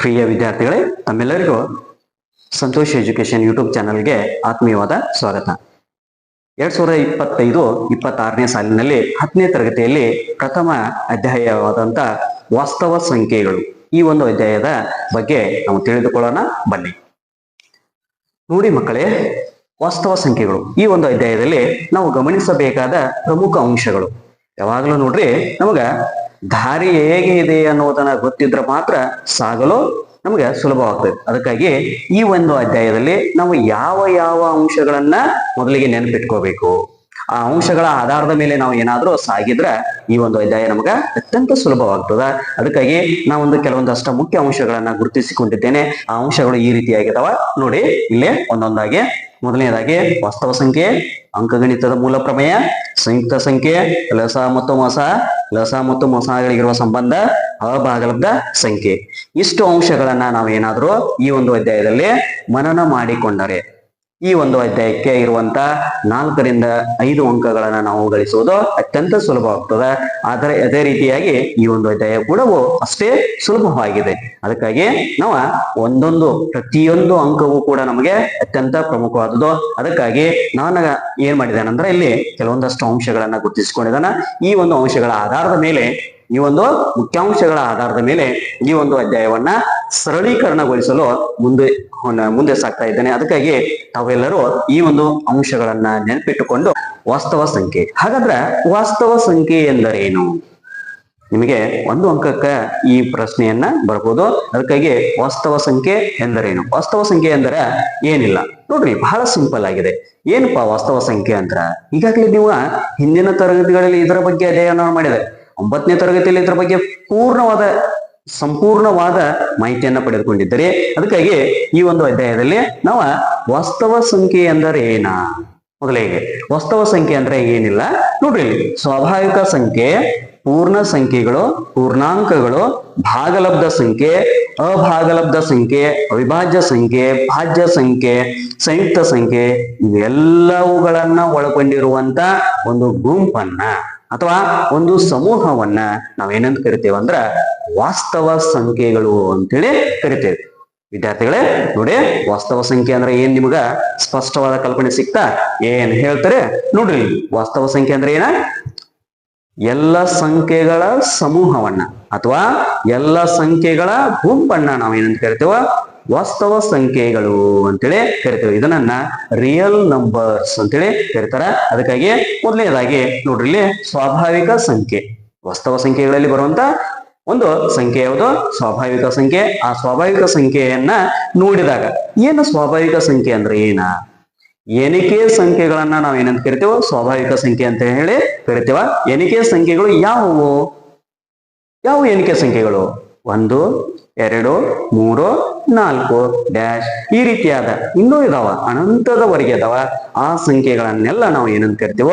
ಪ್ರಿಯ ವಿದ್ಯಾರ್ಥಿಗಳೇ ತಮ್ಮೆಲ್ಲರಿಗೂ Santosh education YouTube ಚಾನಲ್ಗೆ ಆತ್ಮೀಯವಾದ ಸ್ವಾಗತ. ಎರಡ್ ಸಾವಿರದ ಇಪ್ಪತ್ತೈದು ಇಪ್ಪತ್ತಾರನೇ ಸಾಲಿನಲ್ಲಿ ಹತ್ತನೇ ತರಗತಿಯಲ್ಲಿ ಪ್ರಥಮ ಅಧ್ಯಾಯವಾದಂತ ವಾಸ್ತವ ಸಂಖ್ಯೆಗಳು ಈ ಒಂದು ಅಧ್ಯಾಯದ ಬಗ್ಗೆ ನಾವು ತಿಳಿದುಕೊಳ್ಳೋಣ, ಬನ್ನಿ. ನೋಡಿ ಮಕ್ಕಳೇ, ವಾಸ್ತವ ಸಂಖ್ಯೆಗಳು ಈ ಒಂದು ಅಧ್ಯಾಯದಲ್ಲಿ ನಾವು ಗಮನಿಸಬೇಕಾದ ಪ್ರಮುಖ ಅಂಶಗಳು. ಯಾವಾಗಲೂ ನೋಡ್ರಿ, ನಮಗ ದಾರಿ ಹೇಗೆ ಇದೆ ಅನ್ನೋದನ್ನ ಗೊತ್ತಿದ್ರೆ ಮಾತ್ರ ಸಾಗಲು ನಮಗೆ ಸುಲಭವಾಗ್ತದೆ ಅದಕ್ಕಾಗಿ ಈ ಒಂದು ಅಧ್ಯಾಯದಲ್ಲಿ ನಾವು ಯಾವ ಯಾವ ಅಂಶಗಳನ್ನ ಮೊದಲಿಗೆ ನೆನಪಿಟ್ಕೋಬೇಕು. ಆ ಅಂಶಗಳ ಆಧಾರದ ಮೇಲೆ ನಾವು ಏನಾದರೂ ಸಾಗಿದ್ರೆ ಈ ಒಂದು ಅಧ್ಯಾಯ ನಮಗೆ ಅತ್ಯಂತ ಸುಲಭವಾಗ್ತದ. ಅದಕ್ಕಾಗಿ ನಾವೊಂದು ಕೆಲವೊಂದಷ್ಟು ಮುಖ್ಯ ಅಂಶಗಳನ್ನ ಗುರುತಿಸಿಕೊಂಡಿದ್ದೇನೆ. ಆ ಅಂಶಗಳು ಈ ರೀತಿಯಾಗಿದಾವ ನೋಡಿ, ಇಲ್ಲೇ ಒಂದೊಂದಾಗಿ. ಮೊದಲನೇದಾಗಿ ವಾಸ್ತವ ಸಂಖ್ಯೆ, ಅಂಕಗಣಿತದ ಮೂಲ ಪ್ರಮೇಯ, ಸಂಯುಕ್ತ ಸಂಖ್ಯೆ, ಲಸ ಮತ್ತು ಮೊಸ ಲಸ ಮತ್ತು ಮೊಸಗಳಿಗಿರುವ ಸಂಬಂಧ ಅಭಾಗಲಬ್ಧ ಸಂಖ್ಯೆ. ಇಷ್ಟು ಅಂಶಗಳನ್ನ ನಾವು ಏನಾದ್ರೂ ಈ ಒಂದು ಅಧ್ಯಾಯದಲ್ಲಿ ಮನನ ಮಾಡಿಕೊಂಡರೆ ಈ ಒಂದು ಅಧ್ಯಾಯಕ್ಕೆ ಇರುವಂತ ನಾಲ್ಕರಿಂದ ಐದು ಅಂಕಗಳನ್ನ ನಾವು ಗಳಿಸುವುದು ಅತ್ಯಂತ ಸುಲಭವಾಗ್ತದೆ ಆದರೆ ಅದೇ ರೀತಿಯಾಗಿ ಈ ಒಂದು ಅಧ್ಯಾಯ ಕೂಡ ಅಷ್ಟೇ ಸುಲಭವಾಗಿದೆ. ಅದಕ್ಕಾಗಿ ನಾವು ಒಂದೊಂದು, ಪ್ರತಿಯೊಂದು ಅಂಕವೂ ಕೂಡ ನಮಗೆ ಅತ್ಯಂತ ಪ್ರಮುಖವಾದದ್ದು. ಅದಕ್ಕಾಗಿ ನಾನು ಏನ್ ಮಾಡಿದ್ದೇನೆಂದ್ರೆ ಇಲ್ಲಿ ಕೆಲವೊಂದಷ್ಟು ಅಂಶಗಳನ್ನ ಗುರುತಿಸಿಕೊಂಡಿದ್ದಾನ. ಈ ಒಂದು ಅಂಶಗಳ ಆಧಾರದ ಮೇಲೆ ಈ ಒಂದು ಮುಖ್ಯಾಂಶಗಳ ಆಧಾರದ ಮೇಲೆ ಈ ಒಂದು ಅಧ್ಯಾಯವನ್ನ ಸರಳೀಕರಣಗೊಳಿಸಲು ಮುಂದೆ ಮುಂದೆ ಸಾಗ್ತಾ ಇದ್ದೇನೆ. ಅದಕ್ಕಾಗಿ ತಾವೆಲ್ಲರೂ ಈ ಒಂದು ಅಂಶಗಳನ್ನ ನೆನಪಿಟ್ಟುಕೊಂಡು ವಾಸ್ತವ ಸಂಖ್ಯೆ. ಹಾಗಾದ್ರೆ ವಾಸ್ತವ ಸಂಖ್ಯೆ ಎಂದರೇನು? ನಿಮಗೆ ಒಂದು ಅಂಕಕ್ಕ ಈ ಪ್ರಶ್ನೆಯನ್ನ ಬರ್ಬೋದು. ಅದಕ್ಕಾಗಿ ವಾಸ್ತವ ಸಂಖ್ಯೆ ಎಂದರೇನು? ವಾಸ್ತವ ಸಂಖ್ಯೆ ಎಂದರೆ ಏನಿಲ್ಲ. ನೋಡ್ರಿ, ಬಹಳ ಸಿಂಪಲ್ ಆಗಿದೆ. ಏನಪ್ಪಾ ವಾಸ್ತವ ಸಂಖ್ಯೆ ಅಂದ್ರ? ಈಗಾಗಲೇ ನೀವು ಹಿಂದಿನ ತರಗತಿಗಳಲ್ಲಿ ಇದರ ಬಗ್ಗೆ ಅಧ್ಯಯನ ಮಾಡಿದೆ ಒಂಬತ್ತನೇ ತರಗತಿಯಲ್ಲಿ ಇದರ ಬಗ್ಗೆ ಪೂರ್ಣವಾದ, ಸಂಪೂರ್ಣವಾದ ಮಾಹಿತಿಯನ್ನ ಪಡೆದುಕೊಂಡಿದ್ದರೆ. ಅದಕ್ಕಾಗಿ ಈ ಒಂದು ಅಧ್ಯಾಯದಲ್ಲಿ ನಾವು ವಾಸ್ತವ ಸಂಖ್ಯೆ ಎಂದರೆ ಏನ? ಮೊದಲಿಗೆ ವಾಸ್ತವ ಸಂಖ್ಯೆ ಅಂದ್ರೆ ಏನಿಲ್ಲ? ನೋಡ್ರಿ ಸ್ವಾಭಾವಿಕ ಸಂಖ್ಯೆ, ಪೂರ್ಣ ಸಂಖ್ಯೆಗಳು, ಪೂರ್ಣಾಂಕಗಳು, ಭಾಗಲಬ್ಧ ಸಂಖ್ಯೆ, ಅಭಾಗಲಬ್ಧ ಸಂಖ್ಯೆ, ಅವಿಭಾಜ್ಯ ಸಂಖ್ಯೆ, ಭಾಜ್ಯ ಸಂಖ್ಯೆ, ಸಂಯುಕ್ತ ಸಂಖ್ಯೆ, ಇವೆಲ್ಲವುಗಳನ್ನ ಒಳಗೊಂಡಿರುವಂತ ಒಂದು ಗುಂಪನ್ನ ಅಥವಾ ಒಂದು ಸಮೂಹವನ್ನ ನಾವೇನಂತ ಕರಿತೇವೆ ಅಂದ್ರ ವಾಸ್ತವ ಸಂಖ್ಯೆಗಳು ಅಂತೇಳಿ ಕರಿತೇವೆ. ವಿದ್ಯಾರ್ಥಿಗಳೇ, ನೋಡಿ ವಾಸ್ತವ ಸಂಖ್ಯೆ ಅಂದ್ರೆ ಏನ್ ನಿಮಗ ಸ್ಪಷ್ಟವಾದ ಕಲ್ಪನೆ ಸಿಗ್ತಾ ಏನ್ ಹೇಳ್ತಾರೆ? ನೋಡ್ರಿ, ವಾಸ್ತವ ಸಂಖ್ಯೆ ಅಂದ್ರೆ ಏನ? ಎಲ್ಲ ಸಂಖ್ಯೆಗಳ ಸಮೂಹವನ್ನ ಅಥವಾ ಎಲ್ಲ ಸಂಖ್ಯೆಗಳ ಗುಂಪನ್ನ ನಾವೇನಂತ ಕರಿತೇವ? ವಾಸ್ತವ ಸಂಖ್ಯೆಗಳು ಅಂತೇಳಿ ಕರಿತೇವೆ ಇದನ್ನ ರಿಯಲ್ ನಂಬರ್ಸ್ ಅಂತೇಳಿ ಕರಿತಾರೆ ಅದಕ್ಕಾಗಿ ಮೊದಲನೇದಾಗಿ ನೋಡ್ರಿ ಇಲ್ಲಿ ಸ್ವಾಭಾವಿಕ ಸಂಖ್ಯೆ. ವಾಸ್ತವ ಸಂಖ್ಯೆಗಳಲ್ಲಿ ಬರುವಂತ ಒಂದು ಸಂಖ್ಯೆ ಯಾವುದು? ಸ್ವಾಭಾವಿಕ ಸಂಖ್ಯೆ. ಆ ಸ್ವಾಭಾವಿಕ ಸಂಖ್ಯೆಯನ್ನ ನೋಡಿದಾಗ ಏನು ಸ್ವಾಭಾವಿಕ ಸಂಖ್ಯೆ ಅಂದ್ರೆ ಏನ? ಎಣಿಕೆ ಸಂಖ್ಯೆಗಳನ್ನ ನಾವು ಏನಂತ ಕರಿತೇವೆ? ಸ್ವಾಭಾವಿಕ ಸಂಖ್ಯೆ ಅಂತ ಹೇಳಿ ಕರಿತೇವ. ಎಣಿಕೆ ಸಂಖ್ಯೆಗಳು ಯಾವುವು? ಯಾವ ಎಣಿಕೆ ಸಂಖ್ಯೆಗಳು? ಒಂದು, ಎರಡು, ಮೂರು, ನಾಲ್ಕು, ಡ್ಯಾಶ್ ಈ ರೀತಿಯಾದ ಇನ್ನೂ ಇದಾವ. ಅನಂತದವರೆಗೆ ಅದಾವ ಆ ಸಂಖ್ಯೆಗಳನ್ನೆಲ್ಲ ನಾವು ಏನಂತ ಕರಿತೇವೋ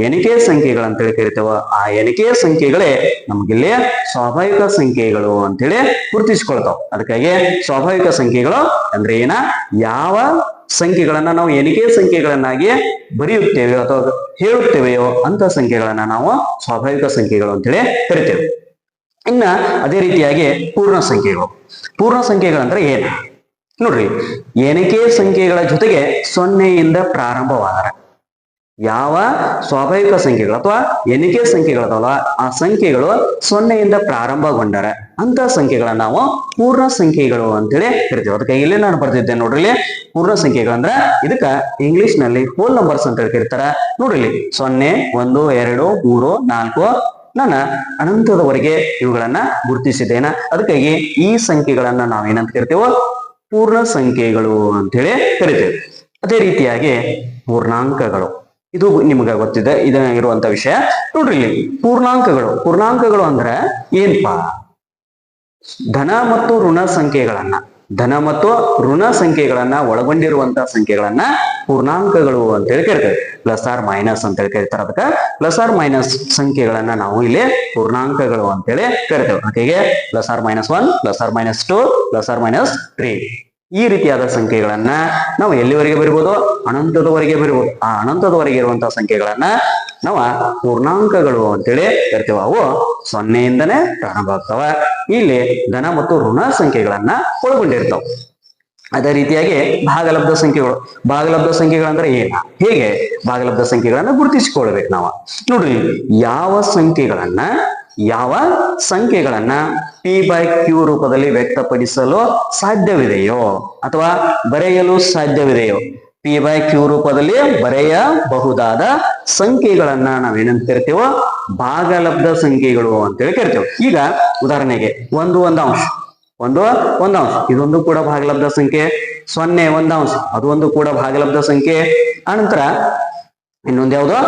ಎಣಿಕೆ ಸಂಖ್ಯೆಗಳಂತೇಳಿ ಕರಿತೇವ, ಆ ಎಣಿಕೆ ಸಂಖ್ಯೆಗಳೇ ನಮ್ಗಿಲ್ಲಿ ಸ್ವಾಭಾವಿಕ ಸಂಖ್ಯೆಗಳು ಅಂತೇಳಿ ಗುರುತಿಸ್ಕೊಳ್ತಾವ. ಅದಕ್ಕಾಗಿ ಸ್ವಾಭಾವಿಕ ಸಂಖ್ಯೆಗಳು ಅಂದ್ರೆ ಏನ? ಯಾವ ಸಂಖ್ಯೆಗಳನ್ನ ನಾವು ಎಣಿಕೆ ಸಂಖ್ಯೆಗಳನ್ನಾಗಿ ಬರೆಯುತ್ತೇವೆ ಅಥವಾ ಹೇಳುತ್ತೇವೆಯೋ ಅಂತ ಸಂಖ್ಯೆಗಳನ್ನ ನಾವು ಸ್ವಾಭಾವಿಕ ಸಂಖ್ಯೆಗಳು ಅಂತೇಳಿ ಕರಿತೇವೆ. ಇನ್ನ ಅದೇ ರೀತಿಯಾಗಿ ಪೂರ್ಣ ಸಂಖ್ಯೆಗಳು ಪೂರ್ಣ ಸಂಖ್ಯೆಗಳಂದ್ರೆ ಏನು? ನೋಡ್ರಿ ಎಣಿಕೆ ಸಂಖ್ಯೆಗಳ ಜೊತೆಗೆ ಸೊನ್ನೆಯಿಂದ ಪ್ರಾರಂಭವಾದರೆ? ಯಾವ ಸ್ವಾಭಾವಿಕ ಸಂಖ್ಯೆಗಳು ಅಥವಾ ಎಣಿಕೆ ಸಂಖ್ಯೆಗಳದಲ್ಲ ಆ ಸಂಖ್ಯೆಗಳು ಸೊನ್ನೆಯಿಂದ ಪ್ರಾರಂಭಗೊಂಡರೆ ಅಂತ ಸಂಖ್ಯೆಗಳ ನಾವು ಪೂರ್ಣ ಸಂಖ್ಯೆಗಳು ಅಂತೇಳಿ ಕರಿತೇವೆ. ಅದಕ್ಕೆ ಇಲ್ಲಿ ನಾನು ಬರ್ತಿದ್ದೆ ನೋಡ್ರಿ ಪೂರ್ಣ ಸಂಖ್ಯೆಗಳಂದ್ರ ಇದಕ್ಕ ಇಂಗ್ಲಿಷ್ನಲ್ಲಿ ಹೋಲ್ ನಂಬರ್ಸ್ ಅಂತ ಹೇಳಿ ಕರೀತಾರ ಇಲ್ಲಿ, ಸೊನ್ನೆ, ಒಂದು, ಎರಡು, ಮೂರು, ನಾಲ್ಕು ನಾನು ಅನಂತದವರೆಗೆ ಇವುಗಳನ್ನ ಗುರುತಿಸಿದ್ದೇನ. ಅದಕ್ಕಾಗಿ ಈ ಸಂಖ್ಯೆಗಳನ್ನ ನಾವೇನಂತ ಕರಿತೇವೋ, ಪೂರ್ಣ ಸಂಖ್ಯೆಗಳು ಅಂತೇಳಿ ಕರಿತೇವೆ. ಅದೇ ರೀತಿಯಾಗಿ ಪೂರ್ಣಾಂಕಗಳು. ಇದು ನಿಮ್ಗೆ ಗೊತ್ತಿದೆ ಇದಾಗಿರುವಂತ ವಿಷಯ. ನೋಡ್ರಿ ಇಲ್ಲಿ, ಪೂರ್ಣಾಂಕಗಳು. ಪೂರ್ಣಾಂಕಗಳು ಅಂದ್ರೆ ಏನ್ಪಾ? ಧನ ಮತ್ತು ಋಣ ಸಂಖ್ಯೆಗಳನ್ನ. ಧನ ಮತ್ತು ಋಣ ಸಂಖ್ಯೆಗಳನ್ನ ಒಳಗೊಂಡಿರುವಂತಹ ಸಂಖ್ಯೆಗಳನ್ನ ಪೂರ್ಣಾಂಕಗಳು ಅಂತ ಹೇಳಿ ಕರಿತೇವೆ. ಪ್ಲಸ್ ಆರ್ ಮೈನಸ್ ಅಂತ ಹೇಳಿ ಕರಿತಾರೆ ಅದಕ್ಕೆ. ಪ್ಲಸ್ ಆರ್ ಮೈನಸ್ ಸಂಖ್ಯೆಗಳನ್ನ ನಾವು ಇಲ್ಲಿ ಪೂರ್ಣಾಂಕಗಳು ಅಂತೇಳಿ ಕರಿತೇವೆ. ಅದಕ್ಕೆ plus or minus one, plus or minus two, plus or minus three. ಈ ರೀತಿಯಾದ ಸಂಖ್ಯೆಗಳನ್ನ ನಾವು ಎಲ್ಲಿವರೆಗೆ ಬರಿಬೋದು? ಅನಂತದವರೆಗೆ ಬರಿಬೋದು. ಆ ಅನಂತದವರೆಗೆ ಇರುವಂತಹ ಸಂಖ್ಯೆಗಳನ್ನ ನಾವು ಪೂರ್ಣಾಂಕಗಳು ಅಂತೇಳಿ ಕರಿತೇವೆ ಅವು ಸೊನ್ನೆಯಿಂದನೇ ಪ್ರಾರಂಭ ಆಗ್ತಾವ. ಇಲ್ಲಿ ಧನ ಮತ್ತು ಋಣ ಸಂಖ್ಯೆಗಳನ್ನ ಒಳಗೊಂಡಿರ್ತಾವ. ಅದೇ ರೀತಿಯಾಗಿ ಭಾಗಲಬ್ಧ ಸಂಖ್ಯೆಗಳು. ಭಾಗಲಬ್ಧ ಸಂಖ್ಯೆಗಳಂದ್ರೆ ಏನ? ಹೇಗೆ ಭಾಗಲಬ್ಧ ಸಂಖ್ಯೆಗಳನ್ನ ಗುರುತಿಸಿಕೊಳ್ಬೇಕು ನಾವು. ನೋಡ್ರಿ, ಯಾವ ಸಂಖ್ಯೆಗಳನ್ನ ಯಾವ ಸಂಖ್ಯೆಗಳನ್ನ ಪಿ ಬೈ ಕ್ಯೂ ರೂಪದಲ್ಲಿ ವ್ಯಕ್ತಪಡಿಸಲು ಸಾಧ್ಯವಿದೆಯೋ ಅಥವಾ ಬರೆಯಲು ಸಾಧ್ಯವಿದೆಯೋ ಪಿ ಬೈ ಕ್ಯೂ ರೂಪದಲ್ಲಿ ಬರೆಯಬಹುದಾದ ಸಂಖ್ಯೆಗಳನ್ನ ನಾವೇನಂತ ಕರಿತೇವೋ ಭಾಗಲಬ್ಧ ಸಂಖ್ಯೆಗಳು ಅಂತೇಳಿ ಕರಿತೇವೆ. ಈಗ ಉದಾಹರಣೆಗೆ ಒಂದು ಒಂದು ಅಂಶ, ಒಂದು ಒಂದಂಶ ಇದೊಂದು ಕೂಡ ಭಾಗಲಬ್ಧ ಸಂಖ್ಯೆ, ಸೊನ್ನೆ ಒಂದಂಶ ಅದು ಒಂದು ಕೂಡ ಭಾಗಲಬ್ಧ ಸಂಖ್ಯೆ. ಅನಂತರ ಇನ್ನೊಂದು ಯಾವುದು?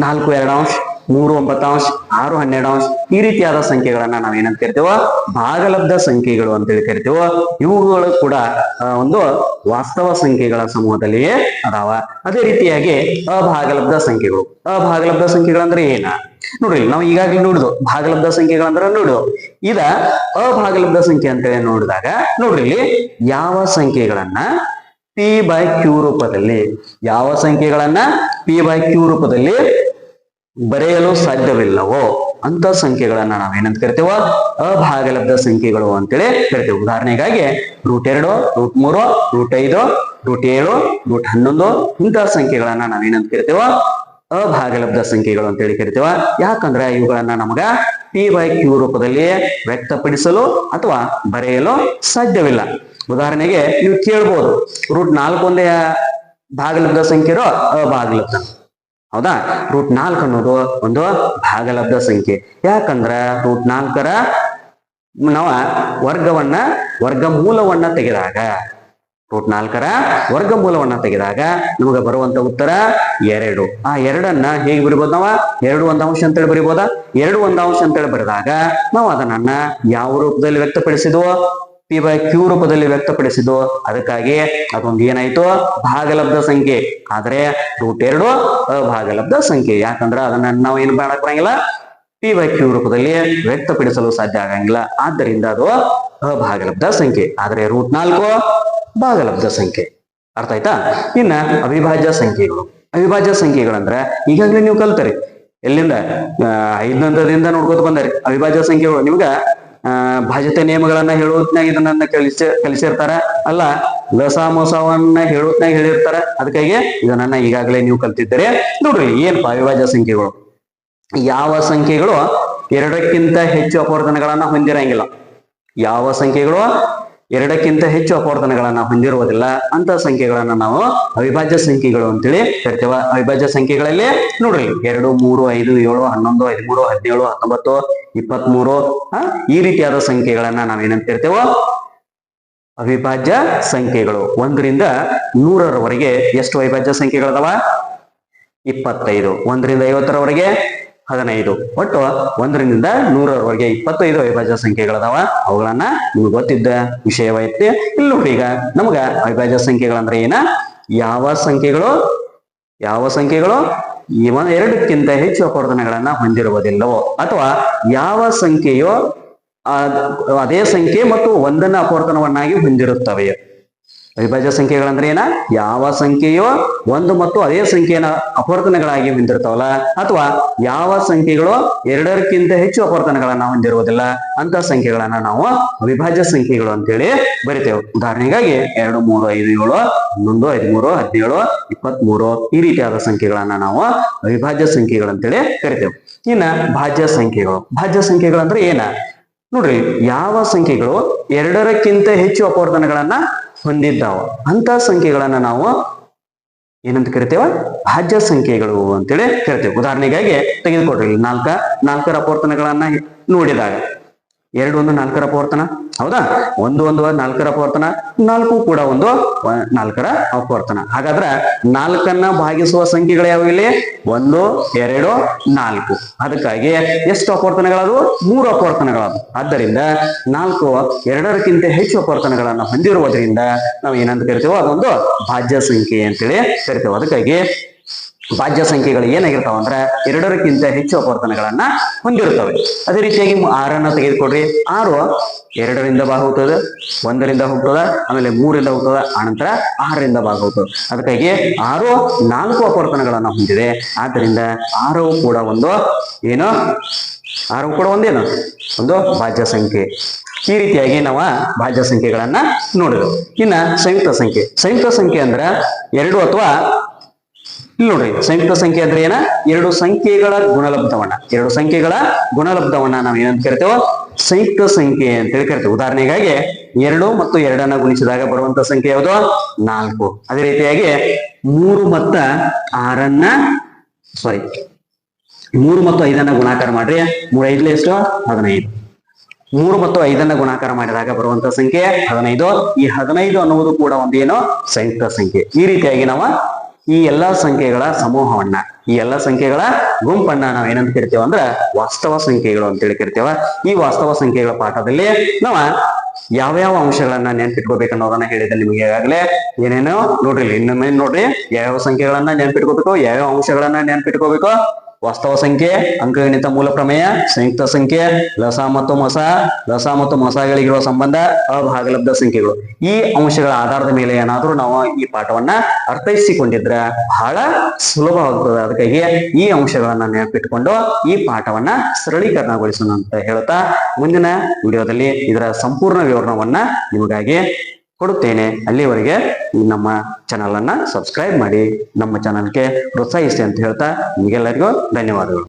ನಾಲ್ಕು ಎರಡು ಅಂಶ, ಮೂರು ಒಂಬತ್ತು ಅಂಶ ಆರು ಹನ್ನೆರಡು ಅಂಶ ಈ ರೀತಿಯಾದ ಸಂಖ್ಯೆಗಳನ್ನ ನಾವೇನಂತ ಕರಿತೇವ ಭಾಗಲಬ್ಧ ಸಂಖ್ಯೆಗಳು ಅಂತೇಳಿ ಕರಿತೇವ ಇವುಗಳು ಕೂಡ ಒಂದು ವಾಸ್ತವ ಸಂಖ್ಯೆಗಳ ಸಮೂಹದಲ್ಲಿಯೇ ಅದಾವ. ಅದೇ ರೀತಿಯಾಗಿ ಅಭಾಗಲಬ್ಧ ಸಂಖ್ಯೆಗಳು. ಅಭಾಗಲಬ್ಧ ಸಂಖ್ಯೆಗಳಂದ್ರೆ ಏನ? ನೋಡ್ರಿ, ನಾವು ಈಗಾಗಲೇ ನೋಡುದು. ಭಾಗಲಬ್ಧ ಸಂಖ್ಯೆಗಳಂದ್ರ ನೋಡಿದ್ವು ಇದ ಅಭಾಗಲಬ್ಧ ಸಂಖ್ಯೆ ಅಂತೇಳಿ ನೋಡಿದಾಗ, ನೋಡ್ರಿ ಇಲ್ಲಿ ಯಾವ ಸಂಖ್ಯೆಗಳನ್ನ ಪಿ ಬೈ ಕ್ಯೂ ರೂಪದಲ್ಲಿ, ಯಾವ ಸಂಖ್ಯೆಗಳನ್ನ ಪಿ ಬೈ ಕ್ಯೂ ರೂಪದಲ್ಲಿ ಬರೆಯಲು ಸಾಧ್ಯವಿಲ್ಲವೋ ಅಂತ ಸಂಖ್ಯೆಗಳನ್ನ ನಾವೇನಂತ ಕರಿತೇವ, ಅಭಾಗಲಬ್ಧ ಸಂಖ್ಯೆಗಳು ಅಂತೇಳಿ ಕರಿತೇವೆ. ಉದಾಹರಣೆಗಾಗಿ ರೂಟ್ ಎರಡು, ರೂಟ್ ಮೂರು, ರೂಟ್ ಐದು, ರೂಟ್ ಏಳು, ರೂಟ್ ಹನ್ನೊಂದು ಇಂತಹ ಸಂಖ್ಯೆಗಳನ್ನ ನಾವೇನಂತ ಕರಿತೇವ, ಅಭಾಗಲಬ್ಧ ಸಂಖ್ಯೆಗಳು ಅಂತೇಳಿ ಕರಿತೇವ. ಯಾಕಂದ್ರೆ ಇವುಗಳನ್ನ ನಮಗ ಪಿ ಬೈ ಕ್ಯೂ ರೂಪದಲ್ಲಿ ವ್ಯಕ್ತಪಡಿಸಲು ಅಥವಾ ಬರೆಯಲು ಸಾಧ್ಯವಿಲ್ಲ. ಉದಾಹರಣೆಗೆ ನೀವು ಕೇಳ್ಬೋದು, ರೂಟ್ ನಾಲ್ಕು ಒಂದೇ ಭಾಗಲಬ್ಧ ಸಂಖ್ಯೆ ಇರೋ ಅಭಾಗಲಬ್ಧ. ಹೌದಾ? ರೂಟ್ ನಾಲ್ಕು ಅನ್ನೋದು ಒಂದು ಭಾಗಲಬ್ಧ ಸಂಖ್ಯೆ. ಯಾಕಂದ್ರ ರೂಟ್ ನಾಲ್ಕರ ನಾವ ವರ್ಗವನ್ನ, ವರ್ಗಮೂಲವನ್ನ ತೆಗೆದಾಗ ರೂಟ್ ನಾಲ್ಕರ ವರ್ಗಮೂಲವನ್ನ ತೆಗೆದಾಗ ನಮಗೆ ಬರುವಂತ ಉತ್ತರ ಎರಡು. ಆ ಎರಡನ್ನ ಹೇಗೆ ಬರಿಬೋದು ನಾವ? ಎರಡು ಒಂದಾಂಶ ಅಂತೇಳಿ ಬರಿಬೋದಾ? ಎರಡು ಒಂದು ಅಂಶ ಅಂತೇಳಿ ಬರೆದಾಗ ನಾವು ಅದನ್ನ ಯಾವ ರೂಪದಲ್ಲಿ ವ್ಯಕ್ತಪಡಿಸಿದ್ವೋ ಪಿ ಬೈ ಕ್ಯೂ ರೂಪದಲ್ಲಿ ವ್ಯಕ್ತಪಡಿಸಿದ್ದು. ಅದಕ್ಕಾಗಿ ಅದೊಂದು ಏನಾಯ್ತು? ಭಾಗಲಬ್ಧ ಸಂಖ್ಯೆ. ಆದ್ರೆ ರೂಟ್ ಎರಡು ಅಭಾಗಲಬ್ಧ ಸಂಖ್ಯೆ. ಯಾಕಂದ್ರೆ ಅದನ್ನ ನಾವು ಏನ್ ಮಾಡಕ್ ಬರಂಗಿಲ್ಲ ಪಿ ಬೈ ಕ್ಯೂ ರೂಪದಲ್ಲಿ ವ್ಯಕ್ತಪಡಿಸಲು ಸಾಧ್ಯ ಆಗಂಗಿಲ್ಲ. ಆದ್ದರಿಂದ ಅದು ಅಭಾಗಲಬ್ಧ ಸಂಖ್ಯೆ. ಆದ್ರೆ ರೂಟ್ ನಾಲ್ಕು ಭಾಗಲಬ್ಧ ಸಂಖ್ಯೆ. ಅರ್ಥ ಆಯ್ತಾ? ಇನ್ನ ಅವಿಭಾಜ್ಯ ಸಂಖ್ಯೆಗಳು. ಅವಿಭಾಜ್ಯ ಸಂಖ್ಯೆಗಳಂದ್ರೆ ಈಗಾಗಲೇ ನೀವು ಕಲ್ತರಿ. ಎಲ್ಲಿಂದ? ಐದನಂತದಿಂದ ನೋಡ್ಕೋತ ಬಂದರಿ. ಅವಿಭಾಜ್ಯ ಸಂಖ್ಯೆಗಳು. ನಿಮ್ಗ ಆ ನಿಯಮಗಳನ್ನ ಹೇಳೋತ್ನಾಗ ಇದನ್ನ ಕಲಿಸ, ಕಲಿಸಿರ್ತಾರ. ಅಲ್ಲ ಲಸ ಮೋಸವನ್ನ ಹೇಳೋತ್ನಾಗ ಹೇಳಿರ್ತಾರ. ಅದಕ್ಕಾಗಿ ಇದನ್ನ ಈಗಾಗಲೇ ನೀವು ಕಲ್ತಿದ್ದೀರಿ. ನೋಡ್ರಿ ಏನಪ್ಪಾ ಅವಿಭಾಜ್ಯ ಸಂಖ್ಯೆಗಳು? ಯಾವ ಸಂಖ್ಯೆಗಳು ಎರಡಕ್ಕಿಂತ ಹೆಚ್ಚು ಅಪವರ್ತನಗಳನ್ನ ಹೊಂದಿರಂಗಿಲ್ಲ? ಯಾವ ಸಂಖ್ಯೆಗಳು ಎರಡಕ್ಕಿಂತ ಹೆಚ್ಚು ಅಪವರ್ತನಗಳನ್ನ ಹೊಂದಿರುವುದಿಲ್ಲ? ಅಂತ ಸಂಖ್ಯೆಗಳನ್ನ ನಾವು ಅವಿಭಾಜ್ಯ ಸಂಖ್ಯೆಗಳು ಅಂತೇಳಿ ಕರಿತೇವ ಅವಿಭಾಜ್ಯ ಸಂಖ್ಯೆಗಳಲ್ಲಿ ನೋಡ್ರಿ, ಎರಡು, ಮೂರು, ಐದು, ಏಳು, ಹನ್ನೊಂದು, ಹದಿಮೂರು, ಹದಿನೇಳು, ಹತ್ತೊಂಬತ್ತು ಇಪ್ಪತ್ಮೂರು ಆ, ಈ ರೀತಿಯಾದ ಸಂಖ್ಯೆಗಳನ್ನ ನಾವೇನಂತ ಹೇಳ್ತೇವೋ? ಅವಿಭಾಜ್ಯ ಸಂಖ್ಯೆಗಳು. ಒಂದರಿಂದ ನೂರರವರೆಗೆ ಎಷ್ಟು ಅವಿಭಾಜ್ಯ ಸಂಖ್ಯೆಗಳದಾವ? ಇಪ್ಪತ್ತೈದು. ಒಂದರಿಂದ ಐವತ್ತರವರೆಗೆ ಹದಿನೈದು. ಒಟ್ಟು ಒಂದರಿಂದ ನೂರರವರೆಗೆ ಇಪ್ಪತ್ತೈದು ಅವಿಭಾಜ್ಯ ಸಂಖ್ಯೆಗಳದಾವ. ಅವುಗಳನ್ನ ನಿಮ್ಗೆ ಗೊತ್ತಿದ್ದ ವಿಷಯವೈತಿ ಇಲ್ಲಿ ನೋಡಿ ಈಗ ನಮಗ ಅವಿಭಾಜ್ಯ ಸಂಖ್ಯೆಗಳಂದ್ರೆ ಏನ? ಯಾವ ಸಂಖ್ಯೆಗಳು? ಯಾವ ಸಂಖ್ಯೆಗಳು? ಎರಡಕ್ಕಿಂತ ಹೆಚ್ಚು ಅಪವರ್ತನಗಳನ್ನ ಹೊಂದಿರುವುದಿಲ್ಲವೋ? ಅಥವಾ ಯಾವ ಸಂಖ್ಯೆಯೋ ಅದೇ ಸಂಖ್ಯೆ ಮತ್ತು ಒಂದನ್ನ ಅಪವರ್ತನವನ್ನಾಗಿ ಹೊಂದಿರುತ್ತವೆ ಅವಿಭಾಜ್ಯ ಸಂಖ್ಯೆಗಳಂದ್ರೆ ಏನ? ಯಾವ ಸಂಖ್ಯೆಯೋ ಒಂದು ಮತ್ತು ಅದೇ ಸಂಖ್ಯೆಯ ಅಪವರ್ತನಗಳಾಗಿ ಹೊಂದಿರ್ತಾವಲ್ಲ? ಅಥವಾ ಯಾವ ಸಂಖ್ಯೆಗಳು ಎರಡಕ್ಕಿಂತ ಹೆಚ್ಚು ಅಪವರ್ತನಗಳನ್ನ ಹೊಂದಿರುವುದಿಲ್ಲ? ಅಂತ ಸಂಖ್ಯೆಗಳನ್ನ ನಾವು ಅವಿಭಾಜ್ಯ ಸಂಖ್ಯೆಗಳು ಅಂತೇಳಿ ಬರಿತೇವೆ. ಉದಾಹರಣೆಗಾಗಿ ಎರಡು, ಮೂರು, ಐದು, ಏಳು, ಹನ್ನೊಂದು, ಹದಿಮೂರು, ಹದಿನೇಳು, ಇಪ್ಪತ್ಮೂರು ಈ ರೀತಿಯಾದ ಸಂಖ್ಯೆಗಳನ್ನ ನಾವು ಅವಿಭಾಜ್ಯ ಸಂಖ್ಯೆಗಳು ಅಂತೇಳಿ ಕರಿತೇವೆ. ಇನ್ನ ಭಾಜ್ಯ ಸಂಖ್ಯೆಗಳು. ಭಾಜ್ಯ ಸಂಖ್ಯೆಗಳಂದ್ರೆ ಏನ? ನೋಡ್ರಿ, ಯಾವ ಸಂಖ್ಯೆಗಳು ಎರಡರಕ್ಕಿಂತ ಹೆಚ್ಚು ಅಪವರ್ತನಗಳನ್ನ ಹೊಂದಿದ್ದಾವ. ಅಂತ ಸಂಖ್ಯೆಗಳನ್ನ ನಾವು ಏನಂತ ಕರಿತೇವ? ಭಾಜ್ಯ ಸಂಖ್ಯೆಗಳು ಅಂತೇಳಿ ಕರಿತೇವೆ. ಉದಾಹರಣೆಗಾಗಿ ತೆಗೆದುಕೊಡ್ರಿ. ನಾಲ್ಕ, ನಾಲ್ಕರ ಅಪವರ್ತನಗಳನ್ನ ನೋಡಿದಾಗ. ಎರಡು ಒಂದು ನಾಲ್ಕರ ಅಪವರ್ತನ ಹೌದಾ? ಒಂದು ಒಂದು ನಾಲ್ಕರ ಅಪವರ್ತನ ನಾಲ್ಕು ಕೂಡ ಒಂದು ನಾಲ್ಕರ ಅಪವರ್ತನ ಹಾಗಾದ್ರೆ ನಾಲ್ಕನ್ನ ಭಾಗಿಸುವ ಸಂಖ್ಯೆಗಳು ಯಾವ ಇಲ್ಲಿ? ಒಂದು, ಎರಡು, ನಾಲ್ಕು. ಅದಕ್ಕಾಗಿ ಎಷ್ಟು ಅಪವರ್ತನಗಳದು ಮೂರು ಅಪವರ್ತನಗಳದು ಆದ್ದರಿಂದ ನಾಲ್ಕು ಎರಡರಕ್ಕಿಂತ ಹೆಚ್ಚು ಅಪವರ್ತನಗಳನ್ನ ಹೊಂದಿರುವುದರಿಂದ ನಾವು ಏನಂತ ಕರಿತೇವೋ ಅದೊಂದು ಭಾಜ್ಯ ಸಂಖ್ಯೆ ಅಂತೇಳಿ ಕರಿತೇವೆ. ಅದಕ್ಕಾಗಿ ಭಾಜ್ಯ ಸಂಖ್ಯೆಗಳು ಏನಾಗಿರ್ತಾವ ಅಂದ್ರೆ ಎರಡರಕ್ಕಿಂತ ಹೆಚ್ಚು ಅಪವರ್ತನಗಳನ್ನ ಹೊಂದಿರುತ್ತವೆ. ಅದೇ ರೀತಿಯಾಗಿ ಆರನ್ನ ತೆಗೆದುಕೊಡ್ರಿ. ಆರು ಎರಡರಿಂದ ಭಾಗ ಹೋಗ್ತದೆ ಒಂದರಿಂದ ಹೋಗ್ತದ, ಆಮೇಲೆ ಮೂರಿಂದ ಹೋಗ್ತದ, ಆನಂತರ ಆರರಿಂದ ಭಾಗ ಹೋಗ್ತದೆ ಅದಕ್ಕಾಗಿ ಆರು ನಾಲ್ಕು ಅಪವರ್ತನಗಳನ್ನ ಹೊಂದಿದೆ. ಆದ್ದರಿಂದ ಆರು ಕೂಡ ಒಂದು ಏನು? ಆರು ಕೂಡ ಒಂದೇನು? ಒಂದು ಭಾಜ್ಯ ಸಂಖ್ಯೆ. ಈ ರೀತಿಯಾಗಿ ನಾವು ಭಾಜ್ಯ ಸಂಖ್ಯೆಗಳನ್ನ ನೋಡಿದೆವು. ಇನ್ನ ಸಂಯುಕ್ತ ಸಂಖ್ಯೆ. ಸಂಯುಕ್ತ ಸಂಖ್ಯೆ ಅಂದ್ರೆ ಎರಡು ಅಥವಾ ಇಲ್ಲಿ ನೋಡ್ರಿ ಸಂಯುಕ್ತ ಸಂಖ್ಯೆ ಅಂದ್ರೆ ಏನ? ಎರಡು ಸಂಖ್ಯೆಗಳ ಗುಣಲಬ್ಧವನ್ನ. ಎರಡು ಸಂಖ್ಯೆಗಳ ಗುಣಲಬ್ಧವನ್ನ ನಾವು ಏನಂತ ಕರಿತೇವೆ? ಸಂಯುಕ್ತ ಸಂಖ್ಯೆ ಅಂತ ಹೇಳಿ ಕರಿತೇವೆ. ಉದಾಹರಣೆಗಾಗಿ, ಎರಡು ಮತ್ತು ಎರಡನ್ನ ಗುಣಿಸಿದಾಗ ಬರುವಂತ ಸಂಖ್ಯೆ ಯಾವುದು? ನಾಲ್ಕು. ಅದೇ ರೀತಿಯಾಗಿ, ಮೂರು ಮತ್ತ ಆರನ್ನ ಸಾರಿ ಮೂರು ಮತ್ತು ಐದನ್ನ ಗುಣಾಕಾರ ಮಾಡ್ರಿ. ಮೂರು ಐದ್ಲೆ ಎಷ್ಟು? ಹದಿನೈದು. ಮೂರು ಮತ್ತು ಐದನ್ನ ಗುಣಾಕಾರ ಮಾಡಿದಾಗ ಬರುವಂತ ಸಂಖ್ಯೆ ಹದಿನೈದು. ಈ ಹದಿನೈದು ಅನ್ನುವುದು ಕೂಡ ಒಂದೇನು? ಸಂಯುಕ್ತ ಸಂಖ್ಯೆ. ಈ ರೀತಿಯಾಗಿ ನಾವು ಈ ಎಲ್ಲಾ ಸಂಖ್ಯೆಗಳ ಸಮೂಹವನ್ನ, ಈ ಎಲ್ಲಾ ಸಂಖ್ಯೆಗಳ ಗುಂಪನ್ನ ನಾವು ಏನಂತ ಕರಿತೇವ ಅಂದ್ರ ವಾಸ್ತವ ಸಂಖ್ಯೆಗಳು ಅಂತೇಳಿ ಕರಿತೇವ. ಈ ವಾಸ್ತವ ಸಂಖ್ಯೆಗಳ ಪಾಠದಲ್ಲಿ ನಾವ ಯಾವ್ಯಾವ ಅಂಶಗಳನ್ನ ನೆನ್ಪಿಟ್ಕೋಬೇಕನ್ನೋದನ್ನ ಹೇಳಿದೆ ನಿಮ್ಗೆ ಈಗಾಗಲೇ ಏನೇನೋ ನೋಡ್ರಿ ಇನ್ನೊಮ್ಮೆ ನೋಡ್ರಿ ಯಾವ್ಯಾವ ಸಂಖ್ಯೆಗಳನ್ನ ನೆನ್ಪಿಟ್ಕೋಬೇಕು, ಯಾವ್ಯಾವ ಅಂಶಗಳನ್ನ ನೆನ್ಪಿಟ್ಕೋಬೇಕು. ವಾಸ್ತವ ಸಂಖ್ಯೆ, ಅಂಕಗಣಿತ ಮೂಲ ಪ್ರಮೇಯ, ಸಂಯುಕ್ತ ಸಂಖ್ಯೆ, ಲಸ ಮತ್ತು ಮಸ, ಲಸ ಮತ್ತು ಮಸಗಳಿಗಿರುವ ಸಂಬಂಧ, ಅಭಾಗಲಬ್ಧ ಸಂಖ್ಯೆಗಳು. ಈ ಅಂಶಗಳ ಆಧಾರದ ಮೇಲೆ ಏನಾದ್ರೂ ನಾವು ಈ ಪಾಠವನ್ನ ಅರ್ಥೈಸಿಕೊಂಡಿದ್ರ ಬಹಳ ಸುಲಭವಾಗ್ತದೆ ಅದಕ್ಕಾಗಿ ಈ ಅಂಶಗಳನ್ನ ನೆನಪಿಟ್ಟುಕೊಂಡು ಈ ಪಾಠವನ್ನ ಸರಳೀಕರಣಗೊಳಿಸೋಣ ಅಂತ ಹೇಳ್ತಾ ಮುಂದಿನ ವಿಡಿಯೋದಲ್ಲಿ ಇದರ ಸಂಪೂರ್ಣ ವಿವರಣವನ್ನ ನಿಮಗಾಗಿ ಕೊಡುತ್ತೇನೆ. ಅಲ್ಲಿವರೆಗೆ ನಮ್ಮ ಚಾನಲನ್ನು ಸಬ್ಸ್ಕ್ರೈಬ್ ಮಾಡಿ. ನಮ್ಮ ಚಾನಲ್ಗೆ ಪ್ರೋತ್ಸಾಹಿಸಿ ಅಂತ ಹೇಳ್ತಾ ನಿಮಗೆಲ್ಲರಿಗೂ ಧನ್ಯವಾದಗಳು.